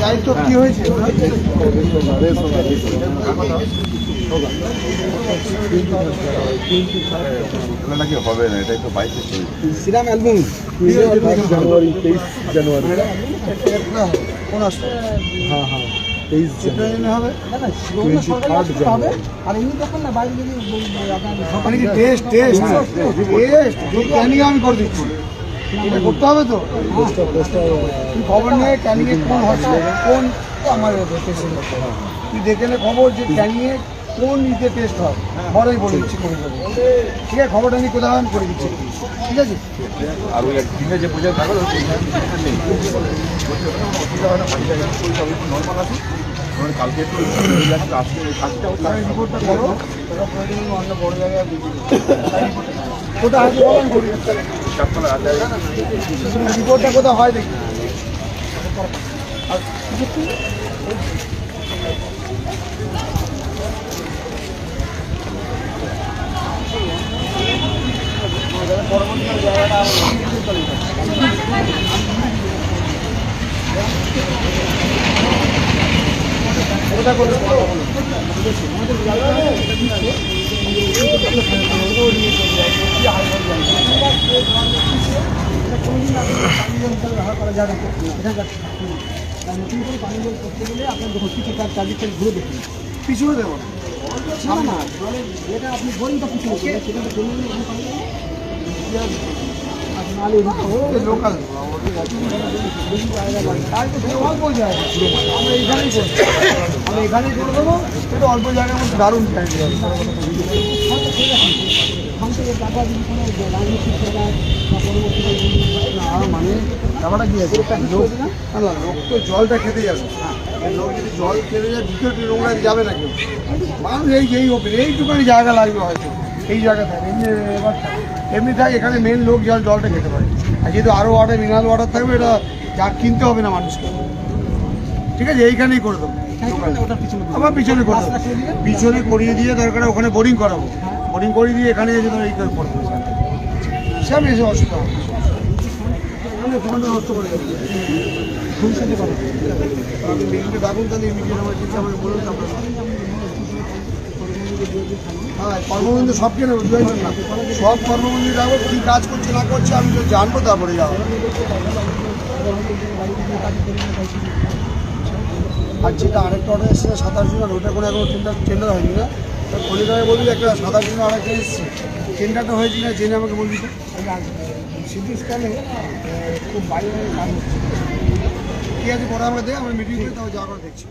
দায়িত্ব কি হয়েছে নাকি হবে না এটাই তো চলছে শ্রীরাম অ্যালবাম জানুয়ারি তেইশ জানুয়ারি কোন আসছে হ্যাঁ হ্যাঁ তেইশ ট্রেনে হবে টোয়েন্টি থার্ড জানুয়ারি। আর এমনি যখন না বাইরে যদি কি টেস্ট টেস্ট টেস্ট ক্যানিং আমি করে দিচ্ছি। এটা করতে হবে তো? তুই খবর নিয়ে ক্যানিংয়ে কোন হসপিটাল কোন আমার তুই দেখে নে খবর যে ক্যানিংয়ে কোন ইতে টেস্ট হয়? ঘরেই বলে দিচ্ছি করে দেবো। ঠিক আছে খবরটা আমি কোথাও করে দিচ্ছি? ঠিক আছে? আর ওই দিনে যে হয় আছে। মানে কালকে একটু ওই কাজটা রিপোর্টটা করো অন্য বড় জায়গায় আছে করি রিপোর্টটা কোথায় হয় দেখি। নতুন করে পানি জল করতে গেলে আপনার দেখুন তার চার্জিকে ঘুরে দেখুন পিছনে দেবো না না যেটা আপনি বোরিংটা পিছনে দেবেন সেটা জন্য লোকাল অল্প জায়গা আমরা এখানেই আমরা এখানেই দেবো অল্প জায়গার মধ্যে দারুণ মানে ব্যাপারটা কি আছে। লোক না লোক তো জলটা খেতে যাবে লোক যদি জল খেতে যায় ভিতরে যাবে না কেউ মানুষ এই যেই ওপেন এইটুখানি জায়গা লাগবে হয়তো এই জায়গা থাকে। এমনি এমনি থাকে, এখানে মেন লোক জল, জলটা খেতে পারে। আর যেহেতু আরও ওয়াটার মিনারেল ওয়াটার থাকবে, এটা যা কিনতে হবে না মানুষকে। ঠিক আছে? এইখানেই করে দেবো। আবার পিছনে করে দেবো। পিছনে করিয়ে দিয়ে দরকার ওখানে বোরিং করাবো। বোরিং করিয়ে দিয়ে এখানে এসে এই করে করব সব এসে অসুবিধা হবে। নষ্ট করে দেবো তাহলে আমার বলুন কর্মবন্ধু সব কেন বুঝবেন না? সব কর্মবন্ধু যাব কী কাজ করছে না করছে আমি তো জানব তারপরে যাব। আর যেটা আরেকটা অর্ডার এসেছে সাতাশ জন ওটা কোনো এখনও টেন্ডার টেন্ডার হয়নি না। কলিকায় বলবি একটা সাতাশ জন আরেকটা এসছে। টেন্ডারটা হয়েছে না জেনে আমাকে বলবি তো। সিটি স্ক্যানে খুব বাইরে কাজ হচ্ছে। ঠিক আছে পরে আমাকে দেখ আমরা মিটিং করে তাও যা করে দেখছি।